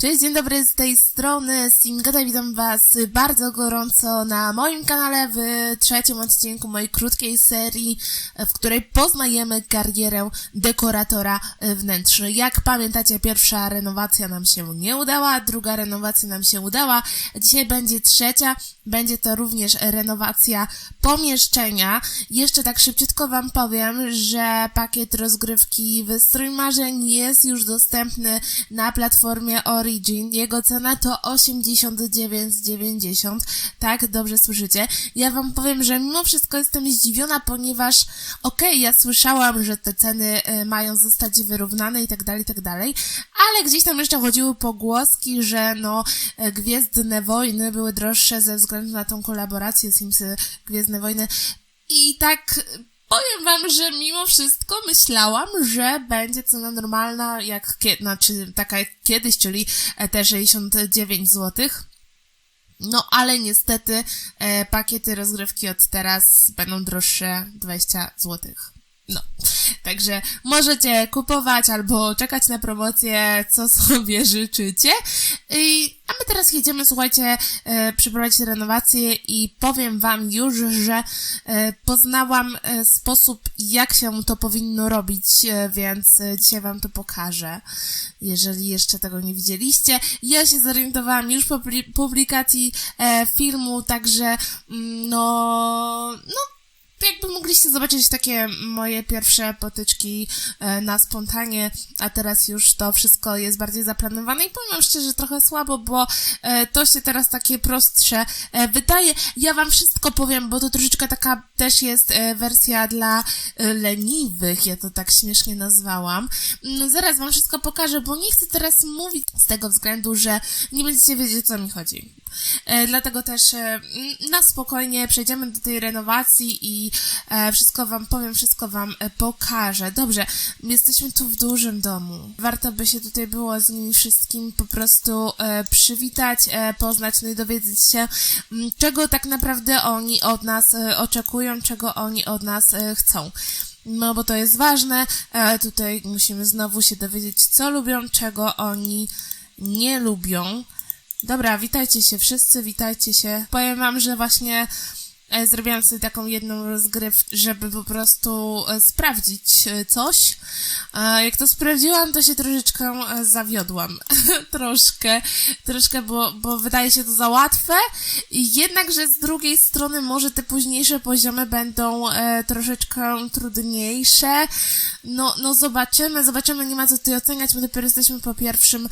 Cześć, dzień dobry z tej strony Singata, witam was bardzo gorąco na moim kanale w trzecim odcinku mojej krótkiej serii, w której poznajemy karierę dekoratora wnętrz. Jak pamiętacie, pierwsza renowacja nam się nie udała, druga renowacja nam się udała, dzisiaj będzie trzecia, będzie to również renowacja pomieszczenia. Jeszcze tak szybciutko wam powiem, że pakiet rozgrywki Wystrój Marzeń jest już dostępny na platformie Origin. Jego cena to 89,90. Tak, dobrze słyszycie. Ja wam powiem, że mimo wszystko jestem zdziwiona, ponieważ okej, okay, ja słyszałam, że te ceny y, mają zostać wyrównane i tak dalej, i tak dalej, ale gdzieś tam jeszcze chodziły pogłoski, że no y, Gwiezdne Wojny były droższe ze względu na tą kolaborację Simsy Gwiezdne Wojny i tak Powiem wam, że mimo wszystko myślałam, że będzie cena normalna, jak znaczy taka jak kiedyś, czyli te 69 zł. No ale niestety e, pakiety rozgrywki od teraz będą droższe 20 zł. No, także możecie kupować albo czekać na promocję, co sobie życzycie. I, a my teraz jedziemy, słuchajcie, e, przeprowadzić renowację i powiem wam już, że e, poznałam e, sposób, jak się to powinno robić, e, więc e, dzisiaj wam to pokażę, jeżeli jeszcze tego nie widzieliście. Ja się zorientowałam już po publikacji e, filmu, także mm, no, no jakby mogliście zobaczyć takie moje pierwsze potyczki e, na spontanie, a teraz już to wszystko jest bardziej zaplanowane i powiem szczerze, trochę słabo, bo e, to się teraz takie prostsze e, wydaje. Ja wam wszystko powiem, bo to troszeczkę taka też jest wersja dla leniwych, ja to tak śmiesznie nazwałam. No, zaraz wam wszystko pokażę, bo nie chcę teraz mówić z tego względu, że nie będziecie wiedzieć, o co mi chodzi. Dlatego też na spokojnie przejdziemy do tej renowacji i e, wszystko wam powiem, wszystko wam e, pokażę. Dobrze, jesteśmy tu w dużym domu. Warto by się tutaj było z nimi wszystkim po prostu e, przywitać, e, poznać, no i dowiedzieć się, czego tak naprawdę oni od nas e, oczekują, czego oni od nas e, chcą. No, bo to jest ważne. E, tutaj musimy znowu się dowiedzieć, co lubią, czego oni nie lubią. Dobra, witajcie się wszyscy, witajcie się. Powiem wam, że właśnie zrobiłam sobie taką jedną rozgrywkę, żeby po prostu e, sprawdzić e, coś. Jak to sprawdziłam, to się troszeczkę zawiodłam. troszkę, troszkę, bo, bo wydaje się to za łatwe. Jednakże z drugiej strony może te późniejsze poziomy będą troszeczkę trudniejsze. No, no zobaczymy, zobaczymy, nie ma co tutaj oceniać, my dopiero jesteśmy po pierwszym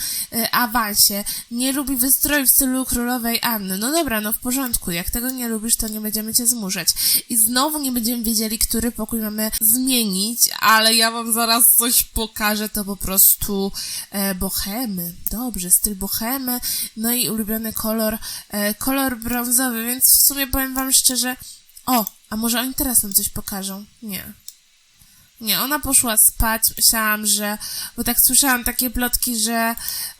awansie. Nie lubi wystroju w stylu królowej Anny. No dobra, no w porządku, jak tego nie lubisz, to nie będziemy cię zmuszać. I znowu nie będziemy wiedzieli, który pokój mamy zmienić, ale ja wam zaraz coś pokażę, to po prostu e, bohemy. Dobrze, styl bohemy, no i ulubiony kolor, e, kolor brązowy, więc w sumie powiem wam szczerze, o, a może oni teraz nam coś pokażą? Nie. Nie, ona poszła spać, myślałam, że, bo tak słyszałam takie plotki, że,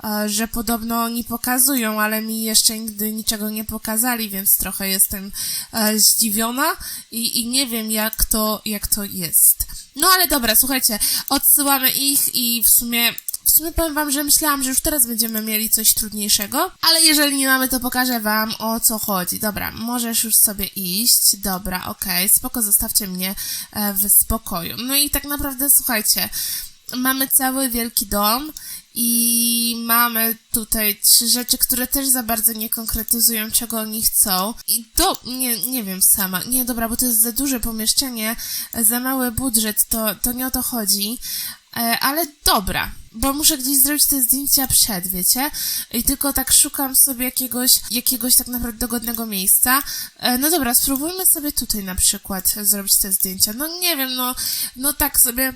e, że podobno oni pokazują, ale mi jeszcze nigdy niczego nie pokazali, więc trochę jestem e, zdziwiona i, i nie wiem jak to, jak to jest. No ale dobra, słuchajcie, odsyłamy ich i w sumie w sumie powiem wam, że myślałam, że już teraz będziemy mieli coś trudniejszego, ale jeżeli nie mamy, to pokażę wam o co chodzi. Dobra, możesz już sobie iść. Dobra, okej, okay. spoko, zostawcie mnie e, w spokoju. No i tak naprawdę, słuchajcie, mamy cały wielki dom i mamy tutaj trzy rzeczy, które też za bardzo nie konkretyzują, czego oni chcą. I to, nie, nie wiem sama. Nie, dobra, bo to jest za duże pomieszczenie, za mały budżet, to, to nie o to chodzi. E, ale dobra, bo muszę gdzieś zrobić te zdjęcia przed, wiecie? I tylko tak szukam sobie jakiegoś, jakiegoś tak naprawdę dogodnego miejsca. E, no dobra, spróbujmy sobie tutaj na przykład zrobić te zdjęcia. No nie wiem, no, no tak sobie,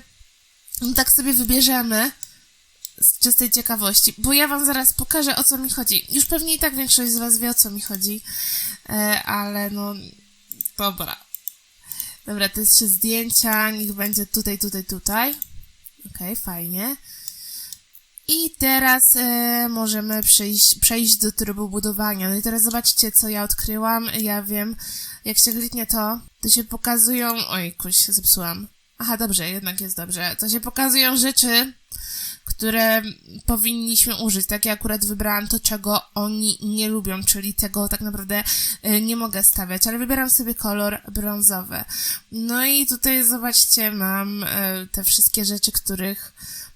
no tak sobie wybierzemy z czystej ciekawości, bo ja wam zaraz pokażę, o co mi chodzi. Już pewnie i tak większość z was wie, o co mi chodzi, e, ale no, dobra. Dobra, te trzy zdjęcia, niech będzie tutaj, tutaj, tutaj. Okej, okay, fajnie. I teraz e, możemy przejść, przejść do trybu budowania. No i teraz zobaczcie, co ja odkryłam. Ja wiem, jak się kliknie to, to się pokazują... Oj, kuś, zepsułam. Aha, dobrze, jednak jest dobrze. To się pokazują rzeczy, które powinniśmy użyć. Tak, ja akurat wybrałam to, czego oni nie lubią, czyli tego tak naprawdę y, nie mogę stawiać, ale wybieram sobie kolor brązowy. No i tutaj zobaczcie, mam y, te wszystkie rzeczy, których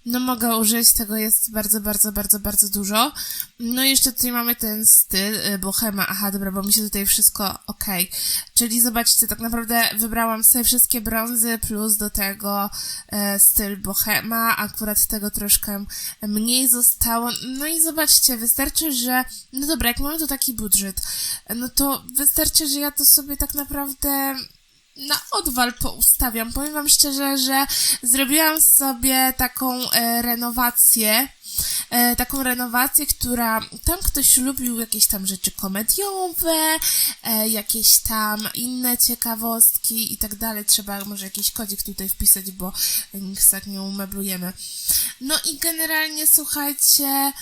no mogę użyć, tego jest bardzo, bardzo, bardzo, bardzo dużo. No i jeszcze tutaj mamy ten styl y, bohema. Aha, dobra, bo mi się tutaj wszystko okej. Czyli zobaczcie, tak naprawdę wybrałam sobie wszystkie brązy plus do tego e, styl bohema. Akurat tego troszkę mniej zostało. No i zobaczcie, wystarczy, że no dobra, jak mamy tu taki budżet, no to wystarczy, że ja to sobie tak naprawdę na odwal poustawiam. Powiem wam szczerze, że zrobiłam sobie taką e, renowację. E, taką renowację, która tam ktoś lubił jakieś tam rzeczy komediowe, e, jakieś tam inne ciekawostki i tak dalej. Trzeba może jakiś kodzik tutaj wpisać, bo nikt tak nie umeblujemy. No i generalnie słuchajcie,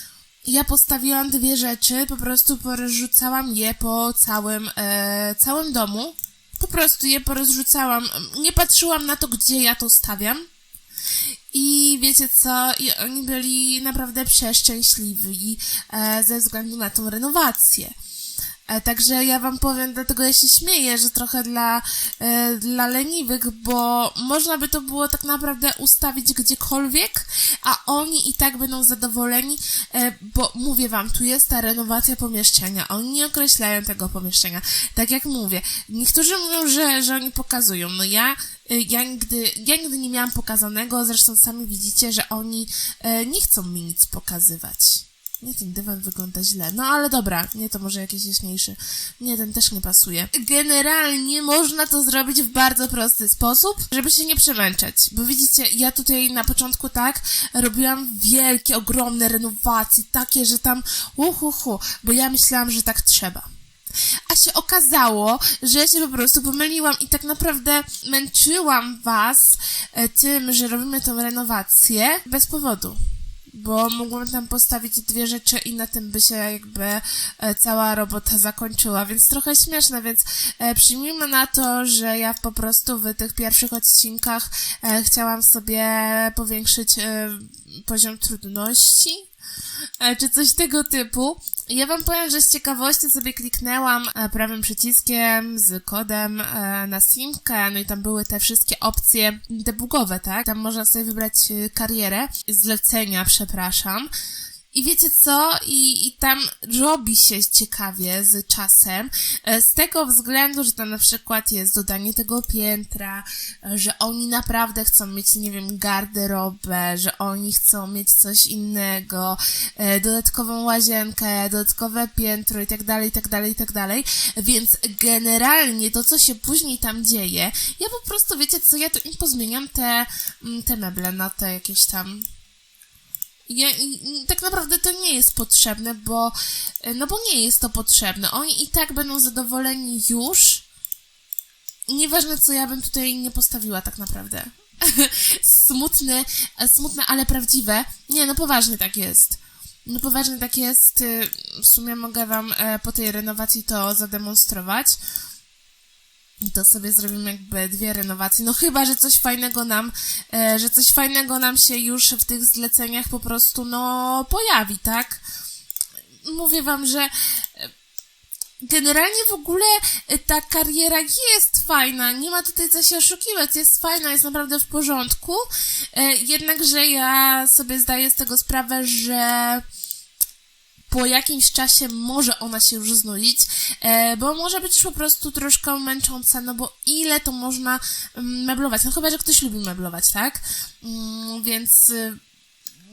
ja postawiłam dwie rzeczy, po prostu porozrzucałam je po całym, e, całym domu. Po prostu je porozrzucałam. Nie patrzyłam na to, gdzie ja to stawiam. I wiecie co? I oni byli naprawdę przeszczęśliwi e, ze względu na tą renowację. E, także ja wam powiem, dlatego ja się śmieję, że trochę dla, e, dla leniwych, bo można by to było tak naprawdę ustawić gdziekolwiek, a oni i tak będą zadowoleni, e, bo mówię wam, tu jest ta renowacja pomieszczenia, oni nie określają tego pomieszczenia. Tak jak mówię, niektórzy mówią, że, że oni pokazują, no ja e, ja nigdy, ja nigdy nie miałam pokazanego, zresztą sami widzicie, że oni e, nie chcą mi nic pokazywać. Nie, ten dywan wygląda źle. No ale dobra, nie, to może jakiś jaśniejszy. Nie, ten też nie pasuje. Generalnie można to zrobić w bardzo prosty sposób, żeby się nie przemęczać. Bo widzicie, ja tutaj na początku tak robiłam wielkie, ogromne renowacje, takie, że tam uhuhu, bo ja myślałam, że tak trzeba. A się okazało, że ja się po prostu pomyliłam i tak naprawdę męczyłam was e, tym, że robimy tą renowację bez powodu bo mogłam tam postawić dwie rzeczy i na tym by się jakby e, cała robota zakończyła, więc trochę śmieszne, więc e, przyjmijmy na to, że ja po prostu w tych pierwszych odcinkach e, chciałam sobie powiększyć poziom trudności, czy coś tego typu. Ja wam powiem, że z ciekawości sobie kliknęłam e, prawym przyciskiem z kodem e, na simkę, no i tam były te wszystkie opcje debugowe, tak? Tam można sobie wybrać e, karierę, zlecenia, przepraszam. I wiecie co? I, I tam robi się ciekawie z czasem, e, z tego względu, że tam na przykład jest dodanie tego piętra, e, że oni naprawdę chcą mieć, nie wiem, garderobę, że oni chcą mieć coś innego, e, dodatkową łazienkę, dodatkowe piętro i tak dalej, i tak dalej, i tak dalej. Więc generalnie to, co się później tam dzieje, ja po prostu, wiecie co, ja to im pozmieniam te, mm, te meble na te jakieś tam ja, tak naprawdę to nie jest potrzebne, bo no bo nie jest to potrzebne. Oni i tak będą zadowoleni już. Nieważne, co ja bym tutaj nie postawiła tak naprawdę. smutne, smutne, ale prawdziwe. Nie, no poważnie tak jest. No poważnie tak jest. Y, w sumie mogę wam e, po tej renowacji to zademonstrować. I to sobie zrobimy jakby dwie renowacje. No chyba, że coś fajnego nam, e, że coś fajnego nam się już w tych zleceniach po prostu, no, pojawi, tak? Mówię wam, że e, generalnie w ogóle e, ta kariera jest fajna, nie ma tutaj co się oszukiwać, jest fajna, jest naprawdę w porządku, e, jednakże ja sobie zdaję z tego sprawę, że po jakimś czasie może ona się już znudzić, e, bo może być po prostu troszkę męcząca, no bo ile to można mm, meblować? No chyba, że ktoś lubi meblować, tak? Mm, więc y,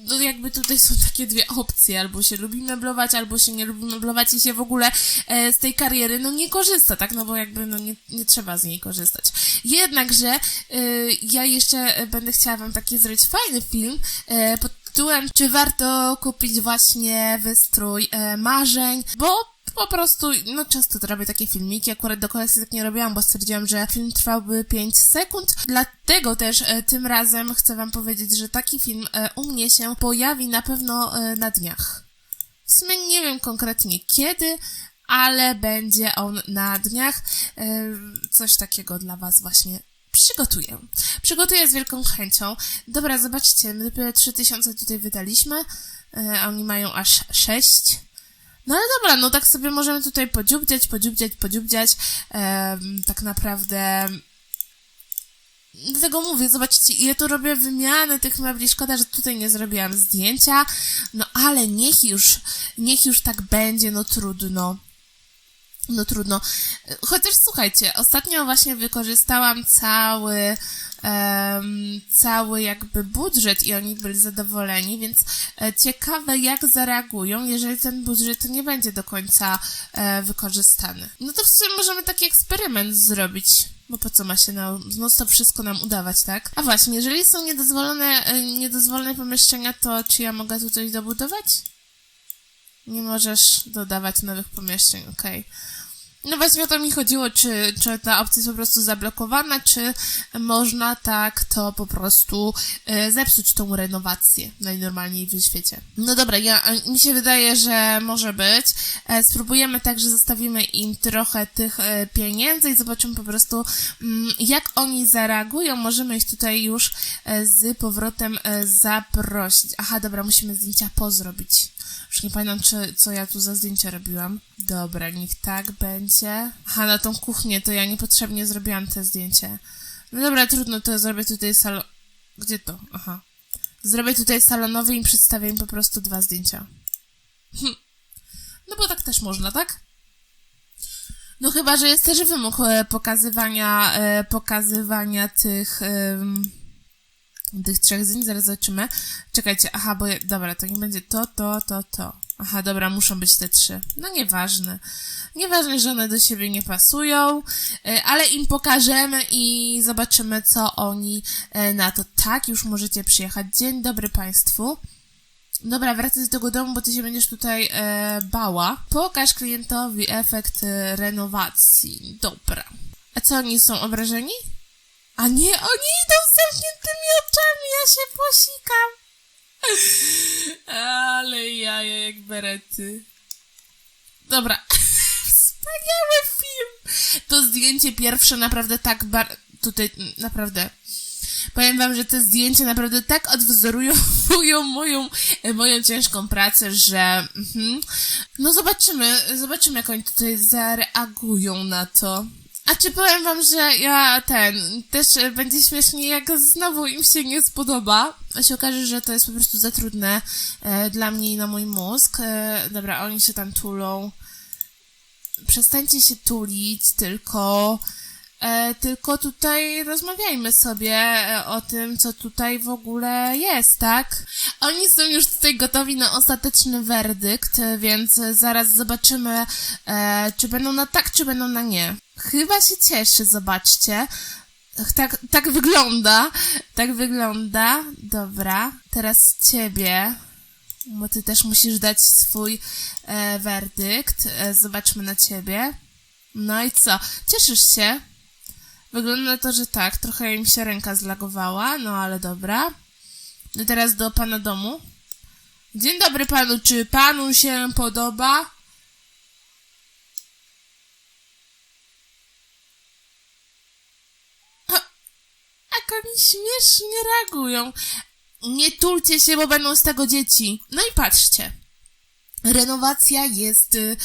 no jakby tutaj są takie dwie opcje, albo się lubi meblować, albo się nie lubi meblować i się w ogóle e, z tej kariery no nie korzysta, tak? No bo jakby no nie, nie trzeba z niej korzystać. Jednakże e, ja jeszcze będę chciała wam taki zrobić fajny film e, pod tytułem Czy warto kupić właśnie wystrój e, marzeń, bo po prostu, no często to robię takie filmiki, akurat do kolekcji tak nie robiłam, bo stwierdziłam, że film trwałby 5 sekund, dlatego też e, tym razem chcę wam powiedzieć, że taki film e, u mnie się pojawi na pewno e, na dniach. W sumie nie wiem konkretnie kiedy, ale będzie on na dniach. E, coś takiego dla was właśnie przygotuję. Przygotuję z wielką chęcią. Dobra, zobaczcie, my dopiero 3000 tutaj wydaliśmy, e, a oni mają aż 6. No ale dobra, no tak sobie możemy tutaj podziubdziać, podziubdziać, podziubdziać. Em, tak naprawdę Dlatego mówię, zobaczcie, ja tu robię wymiany tych mebli. Szkoda, że tutaj nie zrobiłam zdjęcia. No ale niech już, niech już tak będzie, no trudno. No trudno. Chociaż słuchajcie, ostatnio właśnie wykorzystałam cały, em, cały jakby budżet i oni byli zadowoleni, więc e, ciekawe jak zareagują, jeżeli ten budżet nie będzie do końca e, wykorzystany. No to w sumie możemy taki eksperyment zrobić. Bo po co ma się na, no to wszystko nam udawać, tak? A właśnie, jeżeli są niedozwolone, e, niedozwolone pomieszczenia, to czy ja mogę tu coś dobudować? Nie możesz dodawać nowych pomieszczeń, okej. No właśnie o to mi chodziło, czy, czy ta opcja jest po prostu zablokowana, czy można tak to po prostu e, zepsuć tą renowację najnormalniej w świecie. No dobra, ja, mi się wydaje, że może być. E, spróbujemy tak, że zostawimy im trochę tych e, pieniędzy i zobaczymy po prostu, mm, jak oni zareagują. Możemy ich tutaj już z powrotem zaprosić. Aha, dobra, musimy zdjęcia pozrobić. Już nie pamiętam, czy, co ja tu za zdjęcie robiłam. Dobra, niech tak będzie. Aha, na tą kuchnię to ja niepotrzebnie zrobiłam te zdjęcie. No dobra, trudno, to zrobię tutaj salon... Gdzie to? Aha. Zrobię tutaj salonowy i przedstawię im po prostu dwa zdjęcia. Hm. No bo tak też można, tak? No chyba, że jest też wymóg e, pokazywania, e, pokazywania tych... tych trzech zdjęć, zaraz zobaczymy. Czekajcie, aha, bo, dobra, to nie będzie to, to, to, to. Aha, dobra, muszą być te trzy. No nieważne. Nieważne, że one do siebie nie pasują, e, ale im pokażemy i zobaczymy, co oni e, na to. Tak, już możecie przyjechać. Dzień dobry Państwu. Dobra, wracaj do tego domu, bo ty się będziesz tutaj e, bała. Pokaż klientowi efekt e, renowacji. Dobra. A co, oni są obrażeni? A nie, oni idą z zamkniętymi oczami, ja się posikam. Ale jaja jak berety. Dobra. Wspaniały film. To zdjęcie pierwsze naprawdę tak bar... Tutaj naprawdę... Powiem wam, że te zdjęcia naprawdę tak odwzorują moją, e, moją ciężką pracę, że... Mhm. No zobaczymy, zobaczymy jak oni tutaj zareagują na to. A czy powiem wam, że ja ten, też e, będzie śmiesznie, jak znowu im się nie spodoba, a się okaże, że to jest po prostu za trudne e, dla mnie i na mój mózg. E, dobra, oni się tam tulą. Przestańcie się tulić, tylko... E, tylko tutaj rozmawiajmy sobie e, o tym, co tutaj w ogóle jest, tak? Oni są już tutaj gotowi na ostateczny werdykt, więc zaraz zobaczymy, e, czy będą na tak, czy będą na nie. Chyba się cieszy, zobaczcie. Tak, tak wygląda. Tak wygląda. Dobra. Teraz ciebie. Bo ty też musisz dać swój e, werdykt. E, zobaczmy na ciebie. No i co? Cieszysz się? Wygląda na to, że tak. Trochę im się ręka zlagowała, no ale dobra. No teraz do pana domu. Dzień dobry panu. Czy panu się podoba? Jak oni śmiesznie reagują. Nie tulcie się, bo będą z tego dzieci. No i patrzcie. Renowacja jest y,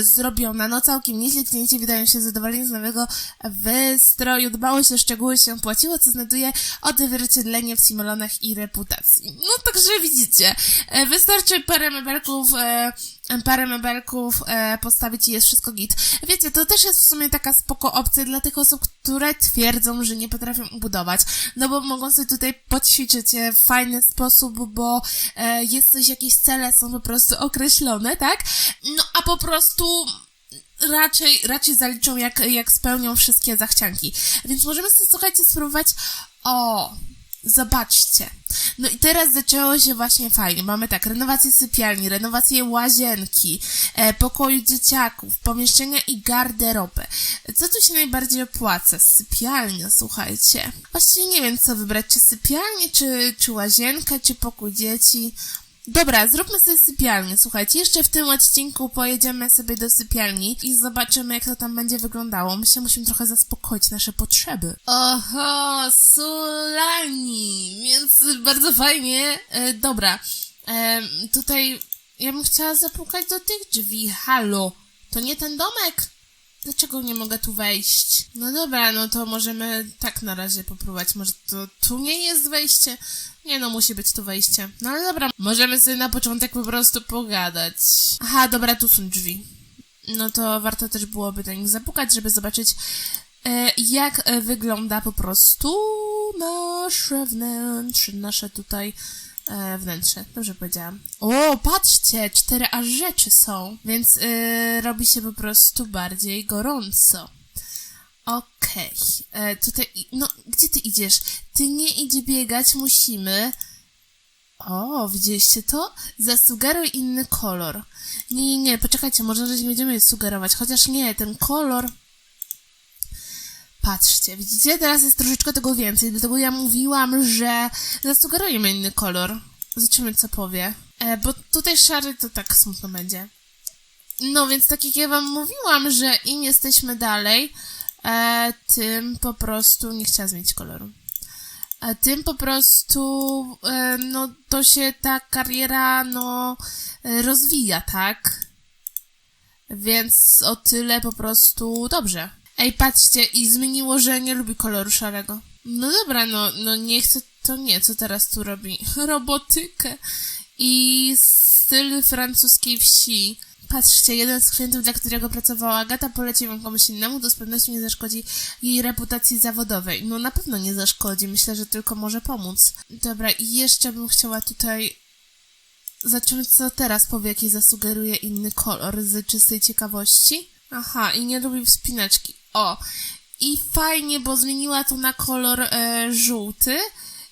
zrobiona, no całkiem nieźle, klienci wydają się zadowoleni z nowego wystroju, dbałość o szczegóły się płaciło, co znajduje odzwierciedlenie w simulonach i reputacji. No także widzicie, e, wystarczy parę mebelków, e, parę mebelków e, postawić i jest wszystko git. Wiecie, to też jest w sumie taka spoko opcja dla tych osób, które twierdzą, że nie potrafią budować, no bo mogą sobie tutaj poćwiczyć e, w fajny sposób, bo e, jest coś, jakieś cele są po prostu określone, tak? No a po prostu raczej, raczej zaliczą, jak, jak spełnią wszystkie zachcianki. Więc możemy sobie, słuchajcie, spróbować. O, zobaczcie. No i teraz zaczęło się właśnie fajnie. Mamy tak, renowację sypialni, renowację łazienki, e, pokoju dzieciaków, pomieszczenia i garderobę. Co tu się najbardziej opłaca? Sypialnia, słuchajcie. Właściwie nie wiem, co wybrać, czy sypialnię, czy, czy łazienkę, czy pokój dzieci. Dobra, zróbmy sobie sypialnię. Słuchajcie, jeszcze w tym odcinku pojedziemy sobie do sypialni i zobaczymy, jak to tam będzie wyglądało. My się musimy trochę zaspokoić nasze potrzeby. Oho, Sulani! Więc bardzo fajnie. E, dobra, e, tutaj ja bym chciała zapukać do tych drzwi. Halo, to nie ten domek? Dlaczego nie mogę tu wejść? No dobra, no to możemy tak na razie popróbować. Może to tu nie jest wejście? Nie no, musi być tu wejście. No ale dobra, możemy sobie na początek po prostu pogadać. Aha, dobra, tu są drzwi. No to warto też byłoby do nich zapukać, żeby zobaczyć, e, jak e, wygląda po prostu nasze wnętrze, nasze tutaj e, wnętrze. Dobrze powiedziałam. O, patrzcie, cztery aż rzeczy są, więc e, robi się po prostu bardziej gorąco. Okej, e, tutaj, no, gdzie ty idziesz? Ty nie idź biegać, musimy. O, widzieliście to? Zasugeruj inny kolor. Nie, nie, nie, poczekajcie, może że nie będziemy sugerować, chociaż nie, ten kolor... Patrzcie, widzicie? Teraz jest troszeczkę tego więcej, dlatego ja mówiłam, że zasugerujemy inny kolor. Zobaczymy, co powie. E, bo tutaj szary to tak smutno będzie. No więc tak jak ja wam mówiłam, że im jesteśmy dalej, e, tym po prostu nie chciała zmienić koloru. A tym po prostu, e, no, to się ta kariera, no, e, rozwija, tak? Więc o tyle po prostu dobrze. Ej, patrzcie, i zmieniło, że nie lubi koloru szarego. No dobra, no, no nie chcę, to nie, co teraz tu robi? Robotykę. I styl francuskiej wsi. Patrzcie, jeden z klientów, dla którego pracowała Agata, poleci wam komuś innemu, to z pewnością nie zaszkodzi jej reputacji zawodowej. No na pewno nie zaszkodzi, myślę, że tylko może pomóc. Dobra, i jeszcze bym chciała tutaj Zobaczymy, co teraz powie, jaki zasugeruje inny kolor z czystej ciekawości. Aha, i nie lubi wspinaczki. O! I fajnie, bo zmieniła to na kolor e, żółty,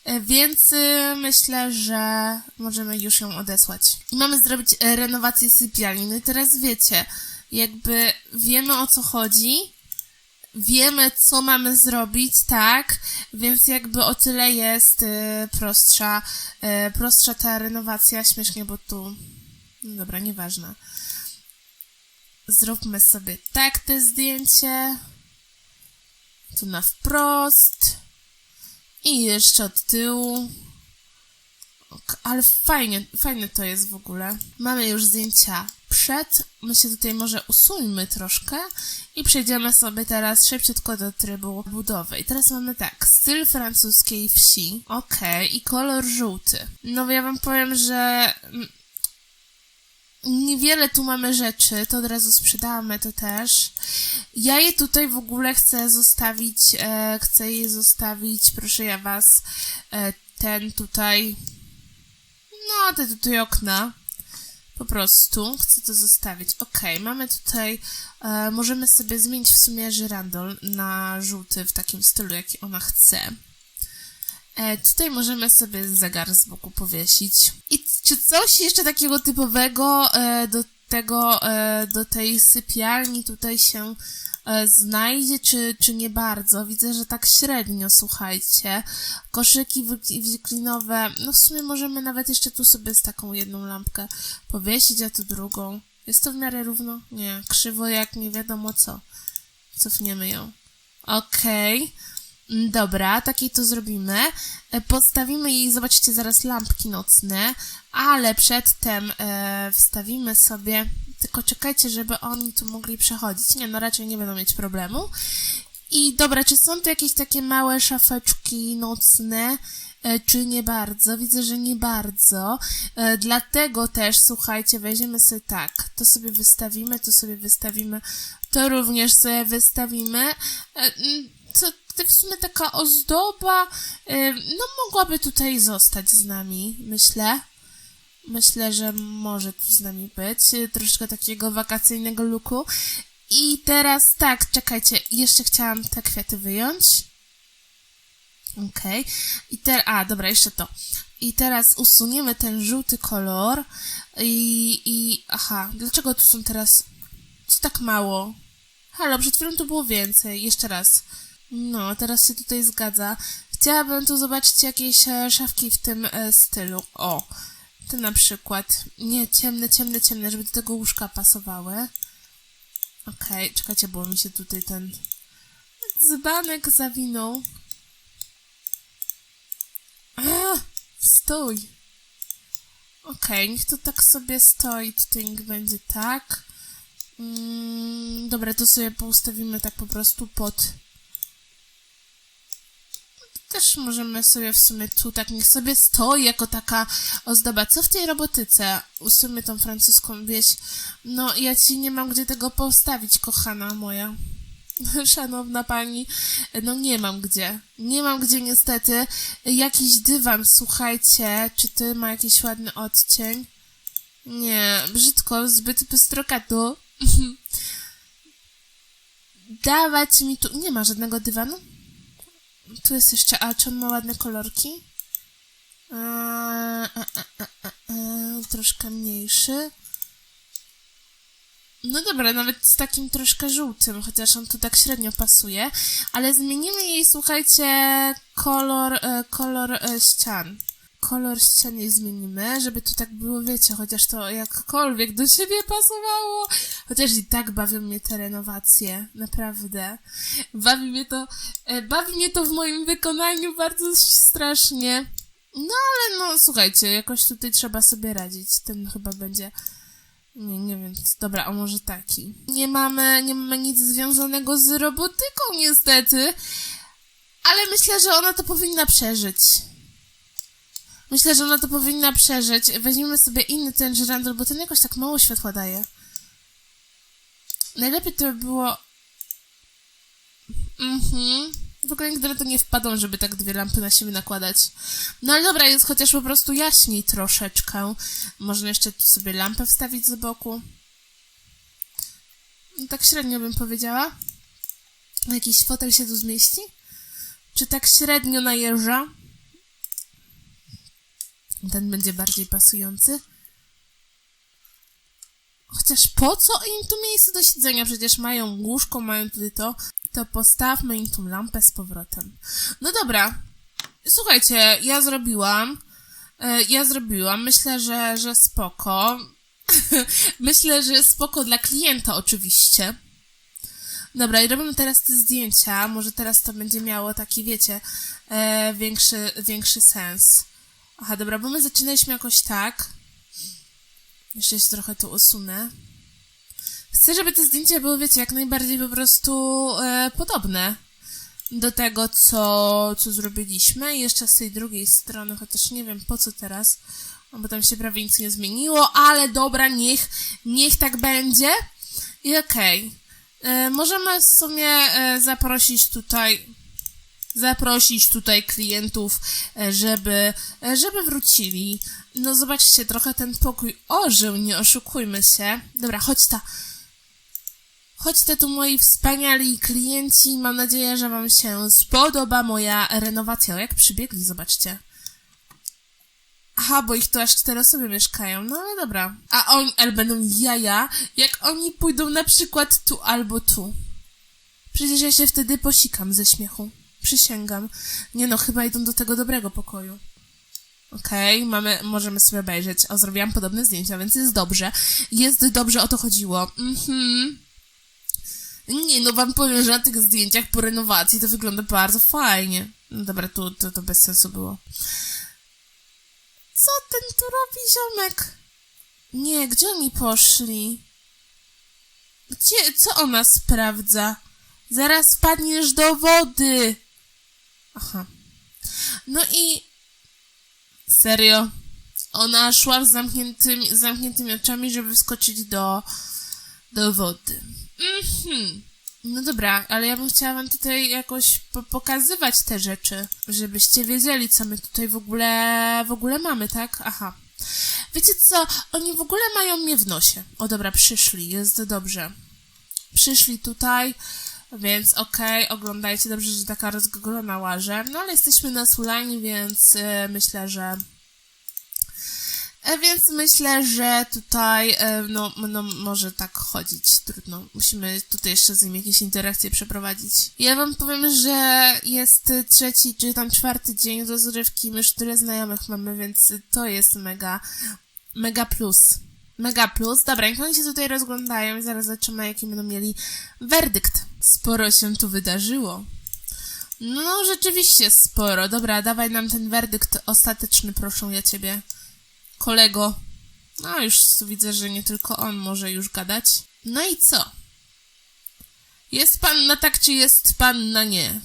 e, więc e, myślę, że możemy już ją odesłać. I mamy zrobić e, renowację sypialni. No i teraz wiecie, jakby wiemy o co chodzi, wiemy, co mamy zrobić, tak, więc jakby o tyle jest y, prostsza, y, prostsza ta renowacja, śmiesznie, bo tu, no dobra, nieważne. Zróbmy sobie tak te zdjęcie, tu na wprost i jeszcze od tyłu. Ale fajnie, fajne to jest w ogóle. Mamy już zdjęcia przed. My się tutaj może usuńmy troszkę i przejdziemy sobie teraz szybciutko do trybu budowy. I teraz mamy tak, styl francuskiej wsi. Okej, i kolor żółty. No ja wam powiem, że niewiele tu mamy rzeczy, to od razu sprzedamy to też. Ja je tutaj w ogóle chcę zostawić, e, chcę je zostawić, proszę ja was, e, ten tutaj, no te tutaj okna, po prostu chcę to zostawić. Okej, mamy tutaj, e, możemy sobie zmienić w sumie żyrandol na żółty w takim stylu, jaki ona chce. E, tutaj możemy sobie zegar z boku powiesić. I czy coś jeszcze takiego typowego e, do tego, e, do tej sypialni tutaj się e, znajdzie, czy, czy nie bardzo? Widzę, że tak średnio, słuchajcie. Koszyki wiklinowe, no w sumie możemy nawet jeszcze tu sobie z taką jedną lampkę powiesić, a tu drugą. Jest to w miarę równo? Nie, krzywo jak nie wiadomo co. Cofniemy ją. Okej. Mm, Dobra, takiej to zrobimy. E, Postawimy jej, zobaczycie zaraz lampki nocne, ale przedtem e, wstawimy sobie, tylko czekajcie, żeby oni tu mogli przechodzić. Nie, no raczej nie będą mieć problemu. I dobra, czy są tu jakieś takie małe szafeczki nocne? E, Czy nie bardzo? Widzę, że nie bardzo. E, Dlatego też, słuchajcie, weźmiemy sobie tak. To sobie wystawimy, to sobie wystawimy, to również sobie wystawimy. To w sumie taka ozdoba, e, no mogłaby tutaj zostać z nami, myślę. Myślę, że może tu z nami być. e, Troszeczkę takiego wakacyjnego looku. I teraz tak, czekajcie, jeszcze chciałam te kwiaty wyjąć. Okej. I teraz, a dobra, jeszcze to. I teraz usuniemy ten żółty kolor i, i, aha, dlaczego tu są teraz, co tak mało? Halo, przed chwilą tu było więcej, jeszcze raz. No, teraz się tutaj zgadza. Chciałabym tu zobaczyć jakieś e, szafki w tym e, stylu. O, Te na przykład. Nie, ciemne, ciemne, ciemne, żeby do tego łóżka pasowały. Okej, czekajcie, bo mi się tutaj ten dzbanek zawinął. A, stój. Okej, niech to tak sobie stoi, tutaj niech będzie tak. Mm, dobra, to sobie poustawimy tak po prostu pod... Też możemy sobie w sumie tu tak, niech sobie stoi jako taka ozdoba. Co w tej robotyce? Usuńmy tą francuską wieś. No, ja ci nie mam gdzie tego postawić, kochana moja. Szanowna pani, no nie mam gdzie. Nie mam gdzie niestety. Jakiś dywan, słuchajcie, czy ty ma jakiś ładny odcień? Nie, brzydko, zbyt pystrokato. Dawać mi tu... Nie ma żadnego dywanu? Tu jest jeszcze... A czy on ma ładne kolorki? Eee, e, e, e, e, troszkę mniejszy. No dobra, nawet z takim troszkę żółtym, chociaż on tu tak średnio pasuje, ale zmienimy jej, słuchajcie, kolor, e, kolor e, ścian. Kolor ścian jej zmienimy, żeby tu tak było, wiecie, chociaż to jakkolwiek do siebie pasowało. Chociaż i tak bawią mnie te renowacje, naprawdę. Bawi mnie to, e, bawi mnie to w moim wykonaniu bardzo strasznie. No ale no, słuchajcie, jakoś tutaj trzeba sobie radzić. Ten chyba będzie nie, nie wiem. Dobra, a może taki. Nie mamy, nie mamy nic związanego z robotyką, niestety. Ale myślę, że ona to powinna przeżyć. Myślę, że ona to powinna przeżyć. Weźmiemy sobie inny ten żyrandol, bo ten jakoś tak mało światła daje. Najlepiej to by było... Mhm. W ogóle nigdy na to nie wpadłam, żeby tak dwie lampy na siebie nakładać. No ale dobra, jest chociaż po prostu jaśniej troszeczkę. Można jeszcze tu sobie lampę wstawić z boku. No, tak średnio bym powiedziała. Jakiś fotel się tu zmieści? Czy tak średnio najeżdża? Ten będzie bardziej pasujący. Chociaż po co im tu miejsce do siedzenia? Przecież mają łóżko, mają tutaj to. To postawmy im tą lampę z powrotem. No dobra. Słuchajcie, ja zrobiłam. E, Ja zrobiłam. Myślę, że, że spoko. Myślę, że spoko dla klienta oczywiście. Dobra, i robimy teraz te zdjęcia. Może teraz to będzie miało taki, wiecie, e, większy, większy sens. Aha, dobra, bo my zaczynaliśmy jakoś tak. Jeszcze się trochę tu usunę. Chcę, żeby te zdjęcia były, wiecie, jak najbardziej po prostu e, podobne do tego, co, co zrobiliśmy. I jeszcze z tej drugiej strony, chociaż nie wiem po co teraz, bo tam się prawie nic nie zmieniło, ale dobra, niech, niech tak będzie. I okej. E, Możemy w sumie e, zaprosić tutaj zaprosić tutaj klientów, e, żeby, e, żeby wrócili. No zobaczcie, trochę ten pokój ożył, nie oszukujmy się. Dobra, chodź ta. Chodźcie tu moi wspaniali klienci. Mam nadzieję, że wam się spodoba moja renowacja. O, jak przybiegli, zobaczcie. Aha, bo ich tu aż cztery osoby mieszkają. No ale dobra. A oni, ale będą jaja, jak oni pójdą na przykład tu albo tu. Przecież ja się wtedy posikam ze śmiechu. Przysięgam. Nie no, chyba idą do tego dobrego pokoju. Okej, mamy, możemy sobie obejrzeć. O, zrobiłam podobne zdjęcia, więc jest dobrze. Jest dobrze, o to chodziło. Mhm. Nie, no wam powiem, że na tych zdjęciach po renowacji to wygląda bardzo fajnie. No dobra, tu to, to bez sensu było. Co ten tu robi, ziomek? Nie, gdzie oni poszli? Gdzie, co ona sprawdza? Zaraz spadniesz do wody! Aha. No i... Serio? Ona szła z zamkniętymi, z zamkniętymi oczami, żeby wskoczyć do... do wody. Mhm. No dobra, ale ja bym chciała wam tutaj jakoś po pokazywać te rzeczy, żebyście wiedzieli, co my tutaj w ogóle, w ogóle mamy, tak? Aha. Wiecie co? Oni w ogóle mają mnie w nosie. O dobra, przyszli, jest dobrze. Przyszli tutaj, więc okej, oglądajcie, dobrze, że taka rozgogolona łaże. No ale jesteśmy na Sulani, więc y, myślę, że E, Więc myślę, że tutaj, e, no, no, może tak chodzić, trudno. Musimy tutaj jeszcze z nim jakieś interakcje przeprowadzić. Ja wam powiem, że jest e, trzeci, czy tam czwarty dzień rozrywki, już tyle znajomych mamy, więc to jest mega, mega plus. Mega plus. Dobra, niech oni się tutaj rozglądają i zaraz zobaczymy, jaki będą mieli werdykt. Sporo się tu wydarzyło. No, rzeczywiście sporo. Dobra, dawaj nam ten werdykt ostateczny, proszę ja ciebie kolego. No, już widzę, że nie tylko on może już gadać. No i co? Jest pan na tak, czy jest pan na nie?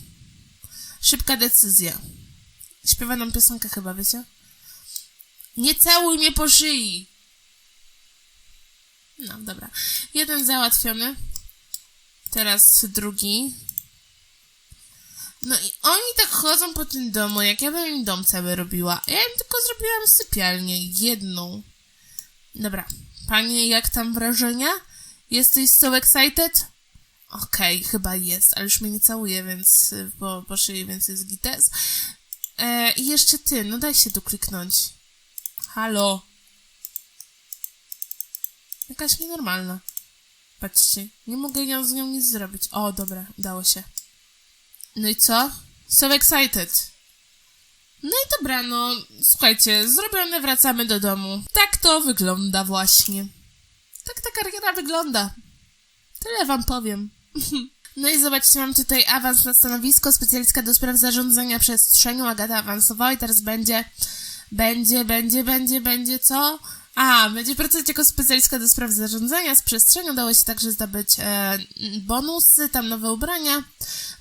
Szybka decyzja. Śpiewa nam piosenkę chyba, wiecie? Nie całuj mnie po szyi! No, dobra. Jeden załatwiony. Teraz drugi. No i oni tak chodzą po tym domu, jak ja bym im dom cały robiła. Ja im tylko zrobiłam sypialnię, jedną. Dobra, panie, jak tam wrażenia? Jesteś so excited? Okej, chyba jest, ale już mnie nie całuje, więc po, po szyi, więc jest gites. E, I jeszcze ty, no daj się tu kliknąć. Halo. Jakaś nienormalna. Patrzcie, nie mogę ją z nią nic zrobić. O, dobra, udało się. No i co? So excited. No i dobra, no słuchajcie, zrobione, wracamy do domu. Tak to wygląda właśnie. Tak ta kariera wygląda. Tyle wam powiem. No i zobaczcie, mam tutaj awans na stanowisko, specjalistka do spraw zarządzania przestrzenią, Agata awansowała i teraz będzie, będzie, będzie, będzie, będzie co? A, będzie pracować jako specjalistka do spraw zarządzania z przestrzenią, dało się także zdobyć e, bonusy, tam nowe ubrania.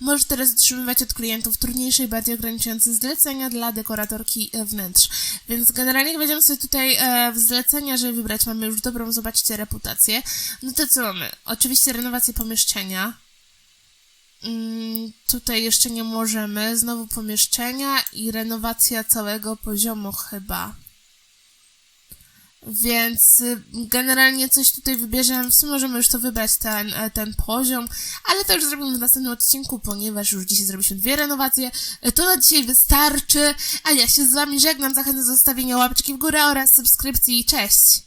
Może teraz otrzymywać od klientów trudniejsze i bardziej ograniczające zlecenia dla dekoratorki e, wnętrz. Więc generalnie jak wejdziemy sobie tutaj e, zlecenia, żeby wybrać, mamy już dobrą, zobaczcie, reputację. No to co mamy? Oczywiście renowację pomieszczenia. Mm, tutaj jeszcze nie możemy. Znowu pomieszczenia i renowacja całego poziomu chyba. Więc y, generalnie coś tutaj wybierzemy. W sumie możemy już to wybrać, ten, e, ten poziom, ale to już zrobimy w następnym odcinku, ponieważ już dzisiaj zrobiliśmy dwie renowacje. E, To na dzisiaj wystarczy, a ja się z wami żegnam. Zachęcam do zostawienia łapeczki w górę oraz subskrypcji. Cześć!